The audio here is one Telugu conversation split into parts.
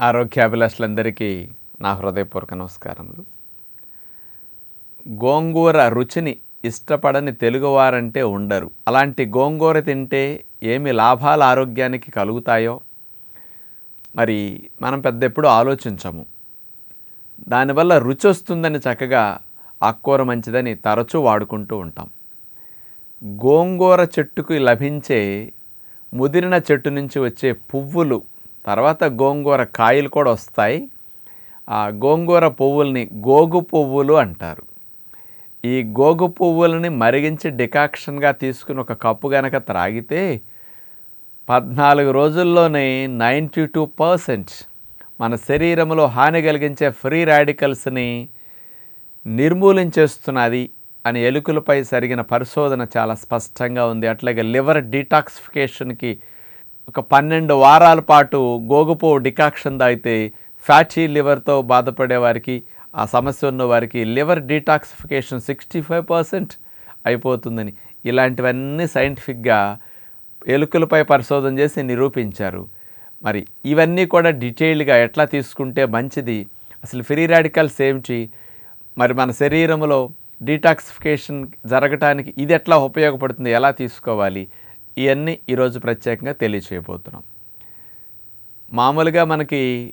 ఆరోగ్యాభిలాషులందరికీ నా హృదయపూర్వక నమస్కారములు. గోంగూర రుచిని ఇష్టపడని తెలుగువారంటే ఉండరు. అలాంటి గోంగూర తింటే ఏమి లాభాలు ఆరోగ్యానికి కలుగుతాయో? మరి మనం పెద్ద ఎప్పుడు ఆలోచించము. దానివల్ల రుచి వస్తుందని చక్కగా ఆకుకూర మంచిదని తరచూ వాడుకుంటూ ఉంటాం. గోంగూర చెట్టుకు లభించే ముదిరిన చెట్టు నుంచి వచ్చే పువ్వులు తర్వాత గోంగూర కాయలు కూడా వస్తాయి. ఆ గోంగూర పువ్వుల్ని గోగు పువ్వులు అంటారు. ఈ గోగు పువ్వులని మరిగించి డికాక్షన్గా తీసుకుని ఒక కప్పు గనక త్రాగితే పద్నాలుగు రోజుల్లోనే నైంటీ టూ పర్సెంట్ మన శరీరంలో హాని కలిగించే ఫ్రీ రాడికల్స్ని నిర్మూలించేస్తున్నది అని ఎలుకలపై జరిగిన పరిశోధన చాలా స్పష్టంగా ఉంది. అట్లాగే లివర్ డీటాక్సిఫికేషన్కి ఒక పన్నెండు వారాల పాటు గోగుపో డికాక్షన్ తాగితే ఫ్యాటీ లివర్తో బాధపడే వారికి ఆ సమస్య ఉన్న వారికి liver detoxification sixty five percent అయిపోతుందని ఇలాంటివన్నీ సైంటిఫిక్గా ఎలుకలపై పరిశోధన చేసి నిరూపించారు. మరి ఇవన్నీ కూడా డీటెయిల్డ్గా ఎట్లా తీసుకుంటే మంచిది? అసలు ఫ్రీ రాడికల్స్ ఏమిటి? మరి మన శరీరంలో డీటాక్సిఫికేషన్ జరగటానికి ఇది ఎట్లా ఉపయోగపడుతుంది? ఎలా తీసుకోవాలి? ఇవన్నీ ఈరోజు ప్రత్యేకంగా తెలియచేయబోతున్నాం. మామూలుగా మనకి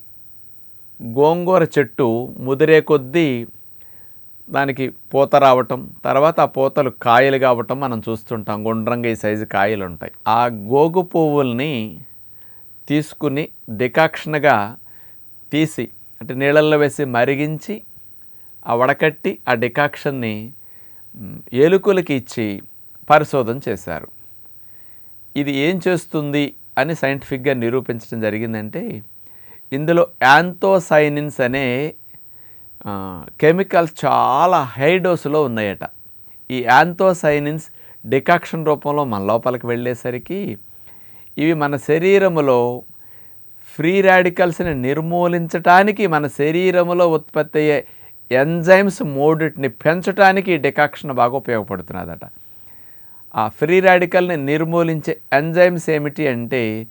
గోంగూర చెట్టు ముదిరే కొద్దీ దానికి పూత రావటం తర్వాత ఆ పూతలు కాయలు కావటం మనం చూస్తుంటాం. గుండ్రంగా ఈ సైజు కాయలు ఉంటాయి ఆ గోగు పువ్వుల్ని తీసుకుని డికాక్షన్గా తీసి అంటే నీళ్ళల్లో వేసి మరిగించి ఆ వడకట్టి ఆ డికాక్షన్ని ఎలుకలకి ఇచ్చి పరిశోధన చేశారు. ఇది ఏం చేస్తుంది అని సైంటిఫిక్గా నిరూపించడం జరిగిందంటే ఇందులో యాంతోసైనిన్స్ అనే కెమికల్స్ చాలా హై డోసులో ఉన్నాయట. ఈ యాంతోసైనిన్స్ డికాక్షన్ రూపంలో మన లోపలికి వెళ్ళేసరికి ఇవి మన శరీరములో ఫ్రీ రాడికల్స్ని నిర్మూలించటానికి మన శరీరములో ఉత్పత్తి అయ్యే ఎంజైమ్స్ మూడిటిని పెంచడానికి ఈ డికాక్షన్ బాగా ఉపయోగపడుతున్నదట. ఆ ఫ్రీ రాడికల్ని నిర్మూలించే ఎంజైమ్స్ ఏమిటి అంటే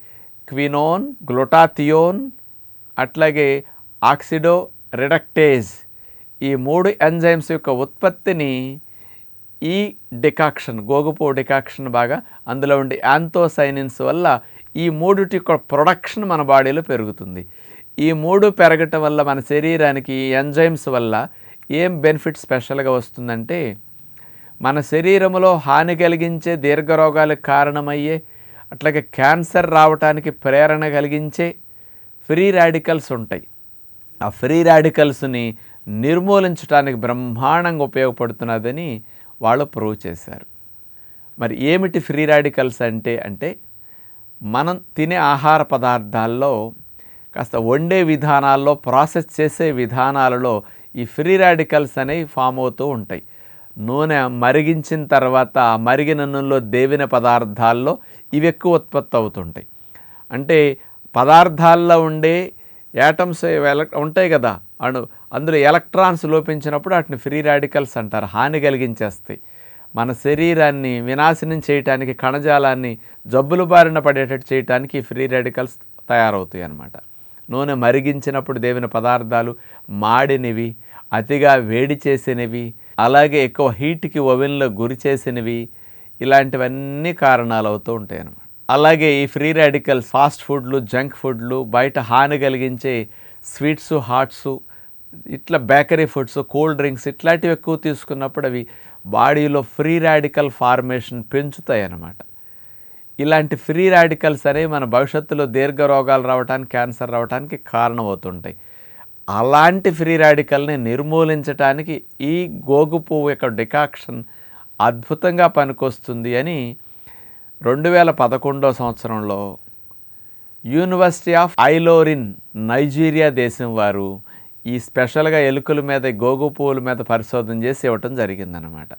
క్వినోన్ గ్లూటాథియోన్ అట్లాగే ఆక్సిడో రిడక్టేజ్ ఈ మూడు ఎంజైమ్స్ యొక్క ఉత్పత్తిని ఈ డికాక్షన్ గోగుపో డికాక్షన్ బాగా అందులో ఉండే యాంతోసైనిన్స్ వల్ల ఈ మూడుటి యొక్క ప్రొడక్షన్ మన బాడీలో పెరుగుతుంది. ఈ మూడు పెరగటం వల్ల మన శరీరానికి ఈ ఎంజైమ్స్ వల్ల ఏం బెనిఫిట్ స్పెషల్గా వస్తుందంటే మన శరీరంలో హాని కలిగించే దీర్ఘరోగాలకు కారణమయ్యే అట్లాగే క్యాన్సర్ రావటానికి ప్రేరణ కలిగించే ఫ్రీ రాడికల్స్ ఉంటాయి. ఆ ఫ్రీ రాడికల్స్ని నిర్మూలించడానికి బ్రహ్మాండంగా ఉపయోగపడుతున్నదని వాళ్ళు ప్రూవ్ చేశారు. మరి ఏమిటి ఫ్రీ రాడికల్స్ అంటే అంటే మనం తినే ఆహార పదార్థాల్లో కాస్త వండే విధానాల్లో ప్రాసెస్ చేసే విధానాలలో ఈ ఫ్రీ రాడికల్స్ అనేవి ఫామ్ అవుతూ ఉంటాయి. నూనె మరిగించిన తర్వాత ఆ మరిగిన నూనెలో దేవిన పదార్థాల్లో ఇవి ఎక్కువ ఉత్పత్తి అవుతుంటాయి. అంటే పదార్థాల్లో ఉండే యాటమ్స్ ఉంటాయి కదా అణు అందులో ఎలక్ట్రాన్స్ లోపించినప్పుడు వాటిని ఫ్రీ రాడికల్స్ అంటారు హాని కలిగించేస్తాయి. మన శరీరాన్ని వినాశనం చేయటానికి కణజాలాన్ని జబ్బులు బారిన పడేటట్టు చేయటానికి ఫ్రీ రాడికల్స్ తయారవుతాయి అన్నమాట. నూనె మరిగించినప్పుడు దేవిన పదార్థాలు మాడినవి అతిగా వేడి చేసినవి అలాగే ఎక్కువ హీట్కి ఓవెన్లో గురి చేసినవి ఇలాంటివన్నీ కారణాలు అవుతూ ఉంటాయి అన్నమాట అలాగే ఈ ఫ్రీ రాడికల్ ఫాస్ట్ ఫుడ్లు జంక్ ఫుడ్లు బయట హాని కలిగించే స్వీట్స్ హాట్స్ ఇట్లా బేకరీ ఫుడ్స్ కూల్ డ్రింక్స్ ఇట్లాంటివి ఎక్కువ తీసుకున్నప్పుడు అవి బాడీలో ఫ్రీ రాడికల్ ఫార్మేషన్ పెంచుతాయి అన్నమాట ఇలాంటి ఫ్రీ రాడికల్స్ అనేవి మన భవిష్యత్తులో దీర్ఘ రోగాలు రావడానికి క్యాన్సర్ రావడానికి కారణమవుతుంటాయి. అలాంటి ఫ్రీ రాడికల్ని నిర్మూలించడానికి ఈ గోగు పువ్వు యొక్క డికాక్షన్ అద్భుతంగా పనికొస్తుంది అని రెండు వేల పదకొండో సంవత్సరంలో యూనివర్సిటీ ఆఫ్ ఐలోరిన్ నైజీరియా దేశం వారు ఈ స్పెషల్గా ఎలుకల మీద గోగు పువ్వుల మీద పరిశోధన చేసి ఇవ్వటం జరిగిందనమాట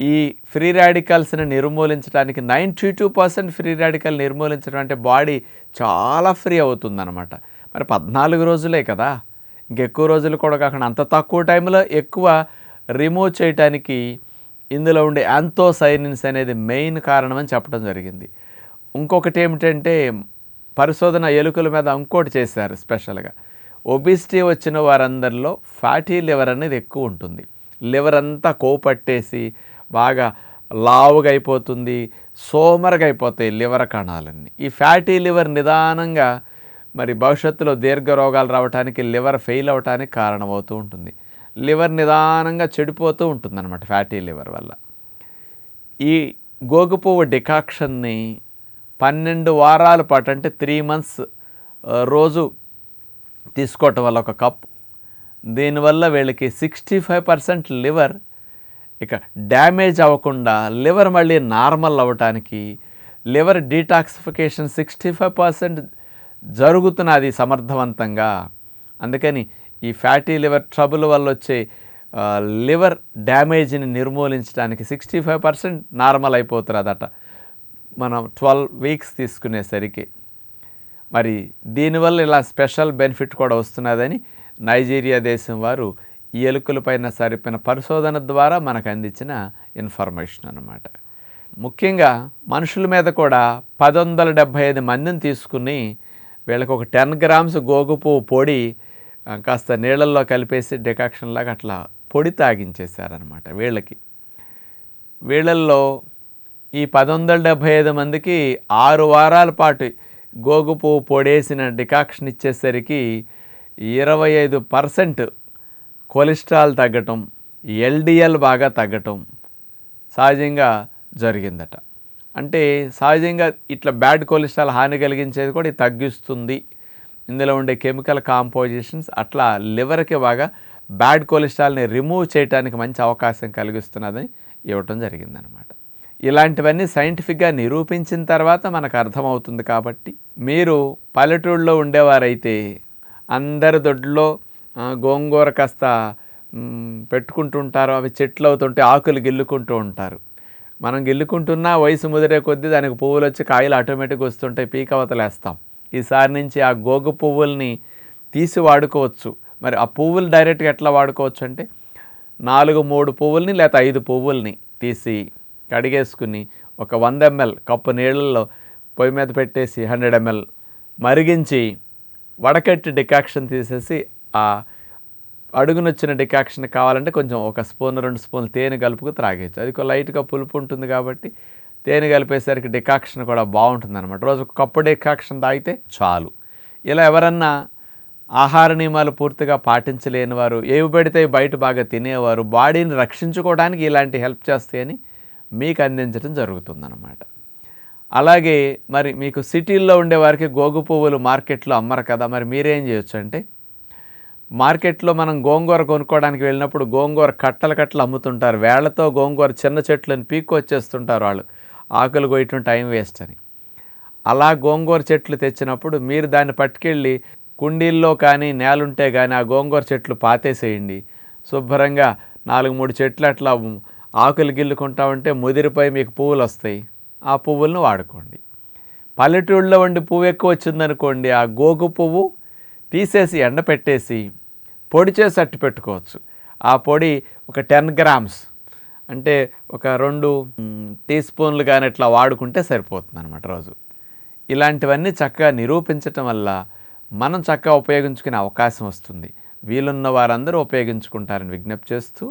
ఈ ఫ్రీ రాడికల్స్ని నిర్మూలించడానికి ninety two percent free radical నిర్మూలించడం అంటే బాడీ చాలా ఫ్రీ అవుతుందన్నమాట. మరి పద్నాలుగు రోజులే కదా. ఇంకెక్కువ రోజులు కూడా కాకుండా అంత తక్కువ టైంలో ఎక్కువ రిమూవ్ చేయటానికి ఇందులో ఉండే యాంతోసైనిన్స్ అనేది మెయిన్ కారణం అని చెప్పడం జరిగింది. ఇంకొకటి ఏమిటంటే పరిశోధన ఎలుకల మీద ఇంకోటి చేశారు స్పెషల్గా. ఒబిసిటీ వచ్చిన వారందరిలో ఫ్యాటీ లివర్ అనేది ఎక్కువ ఉంటుంది. లివర్ అంతా కోపట్టేసి బాగా లావుగా అయిపోతుంది సోమరగా అయిపోతాయి లివర్ కణాలన్నీ. ఈ ఫ్యాటీ లివర్ నిదానంగా మరి భవిష్యత్తులో దీర్ఘ రోగాలు రావడానికి లివర్ ఫెయిల్ అవడానికి కారణమవుతూ ఉంటుంది. లివర్ నిదానంగా చెడిపోతూ ఉంటుంది అనమాట ఫ్యాటీ లివర్ వల్ల. ఈ గోగు పువ్వు డికాక్షన్ని పన్నెండు వారాల పాటు అంటే త్రీ మంత్స్ రోజు తీసుకోవటం వల్ల ఒక కప్ దీనివల్ల వీళ్ళకి సిక్స్టీ ఫైవ్ పర్సెంట్ లివర్ ఇక డ్యామేజ్ అవ్వకుండా లివర్ మళ్ళీ నార్మల్ అవ్వటానికి liver detoxification sixty five percent జరుగుతున్నది సమర్థవంతంగా. అందుకని ఈ ఫ్యాటీ లివర్ ట్రబుల్ వల్ల వచ్చే లివర్ డ్యామేజ్ని నిర్మూలించడానికి సిక్స్టీ ఫైవ్ పర్సెంట్ నార్మల్ అయిపోతున్నదట. మనం ట్వెల్వ్ వీక్స్ తీసుకునేసరికి. మరి దీనివల్ల ఇలా స్పెషల్ బెనిఫిట్ కూడా వస్తున్నదని నైజీరియా దేశం వారు ఈ ఎలుకలపైన సరిపోయిన పరిశోధన ద్వారా మనకు అందించిన ఇన్ఫర్మేషన్ అన్నమాట. ముఖ్యంగా మనుషుల మీద కూడా పది వందల డెబ్భై ఐదు మందిని తీసుకుని వీళ్ళకి ఒక టెన్ గ్రామ్స్ గోగు పువ్వు పొడి కాస్త నీళ్ళల్లో కలిపేసి డికాక్షన్ లాగా అట్లా పొడి తాగించేశారనమాట వీళ్ళకి. వీళ్ళల్లో ఈ పదొందల డెబ్భై ఐదు మందికి ఆరు వారాల పాటు గోగు పువ్వు పొడేసిన డికాక్షన్ ఇచ్చేసరికి ఇరవై ఐదు పర్సెంట్ కొలెస్ట్రాల్ తగ్గటం ఎల్డిఎల్ బాగా తగ్గటం సహజంగా జరిగిందట. అంటే సహజంగా ఇట్లా బ్యాడ్ కొలెస్ట్రాల్ హాని కలిగించేది కూడా ఇది తగ్గిస్తుంది. ఇందులో ఉండే కెమికల్ కాంపోజిషన్స్ అట్లా లివర్కి బాగా బ్యాడ్ కొలెస్ట్రాల్ని రిమూవ్ చేయడానికి మంచి అవకాశం కలిగిస్తున్నదని ఇవ్వటం జరిగిందనమాట ఇలాంటివన్నీ సైంటిఫిక్గా నిరూపించిన తర్వాత మనకు అర్థమవుతుంది కాబట్టి మీరు పల్లెటూళ్ళలో ఉండేవారైతే అందరి దొడ్లో గోంగూర కాస్త పెట్టుకుంటుంటారు అవి చెట్లు అవుతుంటే ఆకులు గిల్లుకుంటూ ఉంటారు. మనం గిల్లుకుంటున్నా వయసు ముదిరే కొద్దీ దానికి పువ్వులు వచ్చి కాయలు ఆటోమేటిక్గా వస్తుంటాయి పీక అవతలేస్తాం. ఈసారి నుంచి ఆ గోగు పువ్వుల్ని తీసి వాడుకోవచ్చు. మరి ఆ పువ్వులు డైరెక్ట్గా ఎట్లా వాడుకోవచ్చు అంటే నాలుగు మూడు పువ్వుల్ని లేకపోతే ఐదు పువ్వుల్ని తీసి కడిగేసుకుని ఒక వంద ఎంఎల్ కప్పు నీళ్ళల్లో పొయ్యి మీద పెట్టేసి హండ్రెడ్ ఎంఎల్ మరిగించి వడకట్టి డికాక్షన్ తీసేసి ఆ అడుగునొచ్చిన డికాక్షన్ కావాలంటే కొంచెం ఒక స్పూన్ రెండు స్పూన్లు తేనె కలుపుకు త్రాగేయచ్చు. అది లైట్గా పులుపు ఉంటుంది కాబట్టి తేనె కలిపేసరికి డికాక్షన్ కూడా బాగుంటుంది అనమాట రోజు ఒక కప్పు డికాక్షన్ తాగితే చాలు. ఇలా ఎవరన్నా ఆహార నియమాలు పూర్తిగా పాటించలేని వారు ఏవి పెడితే బయట బాగా తినేవారు బాడీని రక్షించుకోవడానికి ఇలాంటి హెల్ప్ చేస్తాయని మీకు అందించడం జరుగుతుందన్నమాట. అలాగే మరి మీకు సిటీల్లో ఉండే వారికి గోగు పువ్వులు మార్కెట్లో అమ్మరు కదా మరి మీరేం చేయొచ్చు అంటే మార్కెట్లో మనం గోంగూర కొనుక్కోవడానికి వెళ్ళినప్పుడు గోంగూర కట్టలు కట్టలు అమ్ముతుంటారు. వేళ్ళతో గోంగూర చిన్న చెట్లను పీక్కొచ్చేస్తుంటారు వాళ్ళు. ఆకులు కొయ్యటం టైం వేస్ట్ అని. అలా గోంగూర చెట్లు తెచ్చినప్పుడు మీరు దాన్ని పట్టుకెళ్ళి కుండీల్లో కానీ నేలుంటే కానీ ఆ గోంగూర చెట్లు పాతేసేయండి. శుభ్రంగా నాలుగు మూడు చెట్లు అట్లా ఆకులు గిల్లుకుంటా ఉంటే ముదిరిపోయి మీకు పువ్వులు వస్తాయి. ఆ పువ్వులను వాడుకోండి. పల్లెటూళ్ళలో వండి పువ్వు ఎక్కువ వచ్చిందనుకోండి ఆ గోగు పువ్వు తీసేసి ఎండపెట్టేసి పొడి చేసి అట్టు పెట్టుకోవచ్చు. ఆ పొడి ఒక టెన్ గ్రామ్స్ అంటే ఒక రెండు టీ స్పూన్లు కానీ ఇట్లా వాడుకుంటే సరిపోతుంది అనమాట రోజు. ఇలాంటివన్నీ చక్కగా నిరూపించటం వల్ల మనం చక్కగా ఉపయోగించుకునే అవకాశం వస్తుంది. వీలున్న వారందరూ ఉపయోగించుకుంటారని విజ్ఞప్తి చేస్తూ